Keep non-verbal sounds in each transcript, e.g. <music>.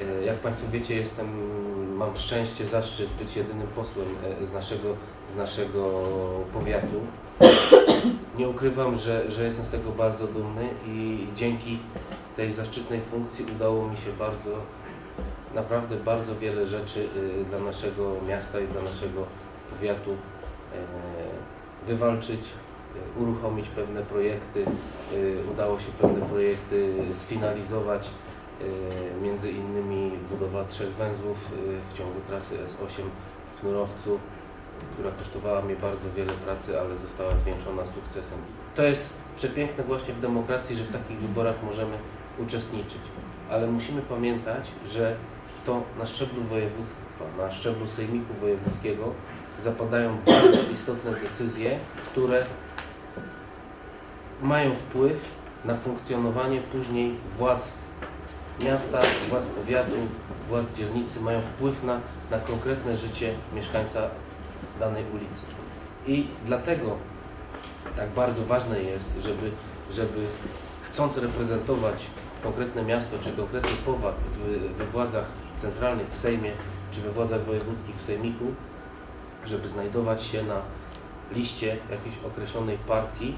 E, Jak Państwo wiecie, jestem, mam szczęście, zaszczyt być jedynym posłem e, z naszego, z naszego powiatu. Nie ukrywam, że, że jestem z tego bardzo dumny i dzięki tej zaszczytnej funkcji udało mi się bardzo, naprawdę bardzo wiele rzeczy y, dla naszego miasta i dla naszego powiatu e, wywalczyć, uruchomić pewne projekty. Udało się pewne projekty sfinalizować, między innymi budowa trzech węzłów y, w ciągu trasy S8 w Knurowcu, która kosztowała mnie bardzo wiele pracy, ale została zwieńczona sukcesem. To jest przepiękne właśnie w demokracji, że w takich wyborach możemy uczestniczyć, ale musimy pamiętać, że to na szczeblu województwa, na szczeblu sejmiku wojewódzkiego zapadają bardzo istotne decyzje, które mają wpływ na funkcjonowanie później władz miasta, władz powiatu, władz dzielnicy, mają wpływ na, na konkretne życie mieszkańca danej ulicy. I dlatego tak bardzo ważne jest, żeby, żeby chcąc reprezentować konkretne miasto czy konkretny powód we władzach centralnych w Sejmie czy we władzach wojewódzkich w Sejmiku, żeby znajdować się na liście jakiejś określonej partii,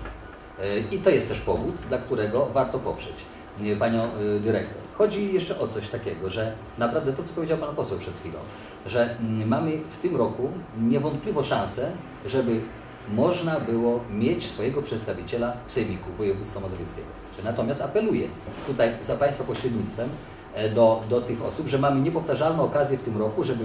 I to jest też powód, dla którego warto poprzeć Panią e, Dyrektor. Chodzi jeszcze o coś takiego, że naprawdę to, co powiedział Pan poseł przed chwilą, że mm, mamy w tym roku niewątpliwą szansę, żeby można było mieć swojego przedstawiciela w Sejmiku Województwa Mazowieckiego. Natomiast apeluję tutaj za Państwa pośrednictwem e, do, do tych osób, że mamy niepowtarzalną okazję w tym roku, żeby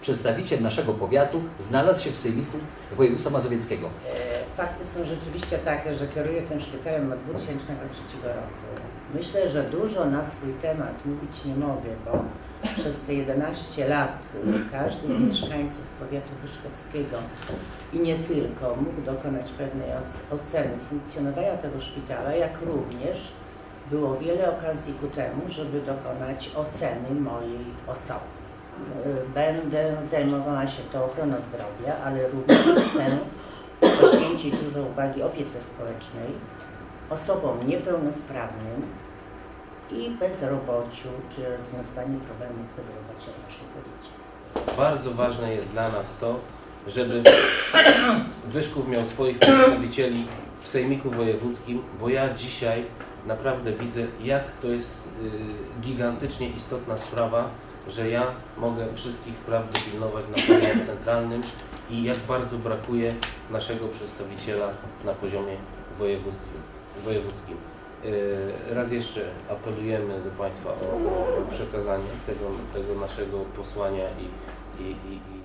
przedstawiciel naszego powiatu znalazł się w Sejmiku Województwa Mazowieckiego. E, Fakty są rzeczywiście takie, że kieruję tym szpitalem od 2003 roku. Myślę, że dużo na swój temat mówić nie mogę, bo przez te 11 lat y, każdy z mieszkańców powiatu wyszkowskiego i nie tylko mógł dokonać pewnej oc- oceny funkcjonowania tego szpitala, jak również było wiele okazji ku temu, żeby dokonać oceny mojej osoby. Y, Będę zajmowała się tą ochroną zdrowia, ale również chcę poświęcić dużo uwagi opiece społecznej, osobom niepełnosprawnym i bezrobociu, czy rozwiązaniu problemów bezrobocia naszym powiecie. Bardzo ważne jest dla nas to, żeby <coughs> Wyszków miał swoich przedstawicieli w Sejmiku Wojewódzkim, bo ja dzisiaj naprawdę widzę, jak to jest y, gigantycznie istotna sprawa, że ja mogę wszystkich spraw dopilnować na poziomie centralnym i jak bardzo brakuje naszego przedstawiciela na poziomie wojewódzkim. Y, Raz jeszcze apelujemy do Państwa o, o przekazanie tego, tego naszego posłania i, i, i